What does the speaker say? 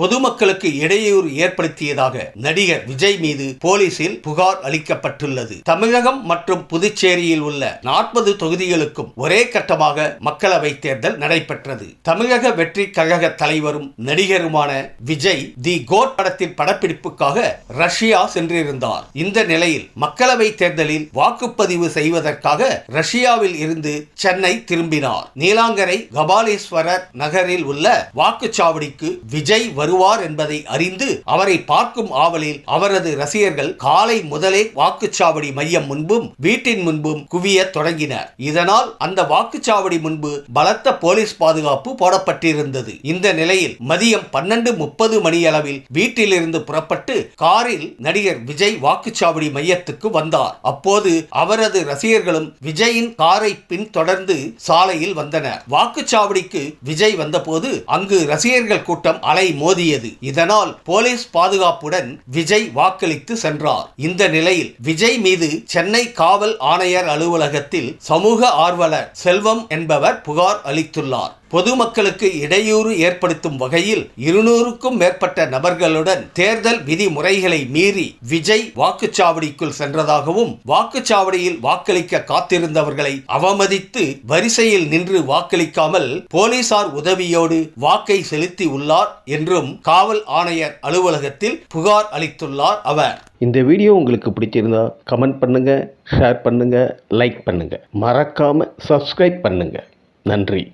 பொதுமக்களுக்கு இடையூறு ஏற்படுத்தியதாக நடிகர் விஜய் மீது போலீசில் புகார் அளிக்கப்பட்டுள்ளது. தமிழகம் மற்றும் புதுச்சேரியில் உள்ள நாற்பது தொகுதிகளுக்கும் ஒரே கட்டமாக மக்களவை தேர்தல் நடைபெற்றது. தமிழக வெற்றி கழக தலைவரும் நடிகருமான விஜய் தி கோட் படத்தின் படப்பிடிப்புக்காக ரஷ்யா சென்றிருந்தார். இந்த நிலையில் மக்களவை தேர்தலில் வாக்குப்பதிவு செய்வதற்காக ரஷ்யாவில் இருந்து சென்னை திரும்பினார். நீலாங்கரை கபாலீஸ்வரர் நகரில் உள்ள வாக்குச்சாவடிக்கு விஜய் வருவார் என்பதை அறிந்து அவரை பார்க்கும் ஆவலில் அவரது ரசிகர்கள் காலை முதலே வாக்குச்சாவடி மையம் முன்பும் வீட்டின் முன்பும் குவிய தொடங்கினர். இதனால் அந்த வாக்குச்சாவடி முன்பு பலத்த போலீஸ் பாதுகாப்பு போடப்பட்டிருந்தது. இந்த நிலையில் மதியம் பன்னெண்டு முப்பது மணியளவில் வீட்டிலிருந்து புறப்பட்டு காரில் நடிகர் விஜய் வாக்குச்சாவடி மையத்துக்கு வந்தார். அப்போது அவரது ரசிகர்களும் விஜயின் காரை பின் தொடர்ந்து சாலையில் வந்தனர். வாக்குச்சாவடிக்கு விஜய் வந்தபோது அங்கு ரசிகர்கள் கூட்டம் அலை மோதி மோதியது இதனால் போலீஸ் பாதுகாப்புடன் விஜய் வாக்களித்து சென்றார். இந்த நிலையில் விஜய் மீது சென்னை காவல் ஆணையர் அலுவலகத்தில் சமூக ஆர்வலர் செல்வம் என்பவர் புகார் அளித்துள்ளார். பொதுமக்களுக்கு இடையூறு ஏற்படுத்தும் வகையில் இருநூறுக்கும் மேற்பட்ட நபர்களுடன் தேர்தல் விதிமுறைகளை மீறி விஜய் வாக்குச்சாவடிக்குள் சென்றதாகவும் வாக்குச்சாவடியில் வாக்களிக்க காத்திருந்தவர்களை அவமதித்து வரிசையில் நின்று வாக்களிக்காமல் போலீசார் உதவியோடு வாக்கை செலுத்தி உள்ளார் என்றும் காவல் ஆணையர் அலுவலகத்தில் புகார் அளித்துள்ளார் அவர். இந்த வீடியோ உங்களுக்கு பிடிச்சிருந்தா கமெண்ட் பண்ணுங்க ஷேர் பண்ணுங்க லைக் பண்ணுங்க. மறக்காம சப்ஸ்கிரைப் பண்ணுங்க. நன்றி.